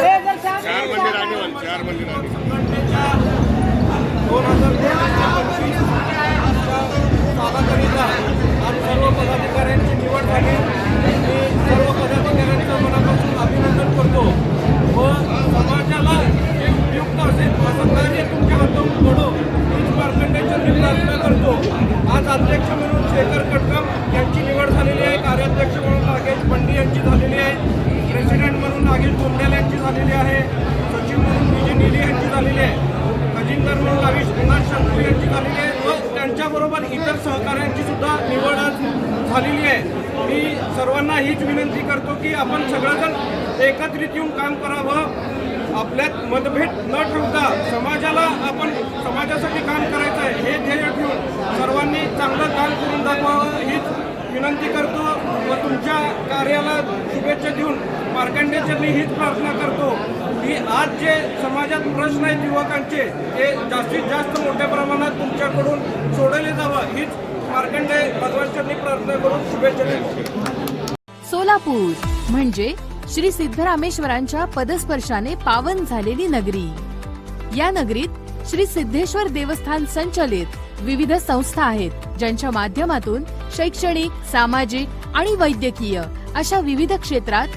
चार मंदिर राणीवन चार मंदिर राणी दोन हजार पंचवीस सालाकरिता सर्व पदाधिकाऱ्यांची नागेश यांची झालेली आहे. सचिव म्हणून विजय निली यांची झालेली आहे. खजिनदार म्हणून लाविश कुमार शंकू यांची झालेली आहे. व त्यांच्याबरोबर इतर सहकाऱ्यांची सुद्धा निवड आज झालेली आहे. मी सर्वांना हीच विनंती करतो की आपण सगळेजण एकत्रित येऊन काम करावं. आपल्यात मतभेद न ठेवता समाजाला आपण समाजासाठी काम करायचं आहे हे ध्येय ठेवून सर्वांनी चांगलं काम करून दाखवावं. हीच विनंती करतो व तुमच्या कार्याला शुभेच्छा देऊन मार्कंडेचरणी हीच प्रार्थना करतो की आज जे समाजात प्रश्न आहेत युवकांचे ते जास्तीत जास्त मोठ्या प्रमाणात तुमच्याकडून सोडवले जावं. हीच मार्कंडे भगवानचरणी प्रार्थना करून शुभेच्छा देतो. सोलापूर म्हणजे श्री सिद्धरामेश्वरांच्या पदस्पर्शाने पावन झालेली नगरी. या नगरीत श्री सिद्धेश्वर देवस्थान संचलित विविध संस्था आहेत ज्यांच्या माध्यमातून शैक्षणिक सामाजिक आणि वैद्यकीय अशा विविध क्षेत्रात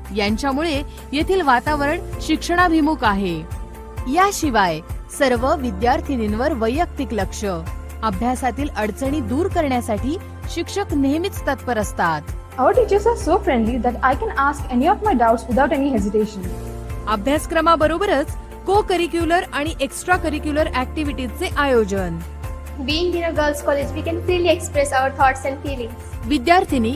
यांच्यामुळे येथील वातावरण शिक्षणाभिमुख आहे याशिवाय सर्व विद्यार्थिनींवर वैयक्तिक लक्ष अभ्यासातील अडचणी दूर करण्यासाठी शिक्षक नेहमीच तत्पर असतात Our teachers are so friendly that I can ask any of my doubts without any hesitation. अभ्यासक्रमाबरोबरच को करिक्युलर आणि एक्स्ट्रा करिक्युलर ऍक्टिव्हिटीजचे आयोजन Being in a girls' college, we can freely express our thoughts and feelings. विद्यार्थिनी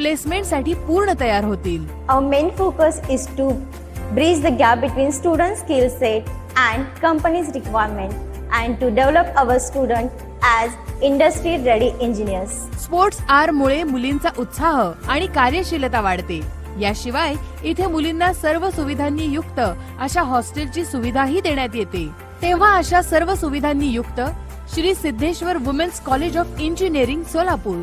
प्लेसमेंटसाठी पूर्ण तयार होतील. Our main focus is to bridge the gap between student skill set and company's requirement and to develop our student as industry ready engineers. Sports R मुळे मुलींचा उत्साह आणि कार्यशीलता वाढते. याशिवाय इथे मुलींना सर्व सुविधांनी युक्त अशा हॉस्टेलची सुविधाही देण्यात येते. तेव्हा अशा सर्व सुविधांनी युक्त Shri Siddheshwar women's college of engineering Solapur.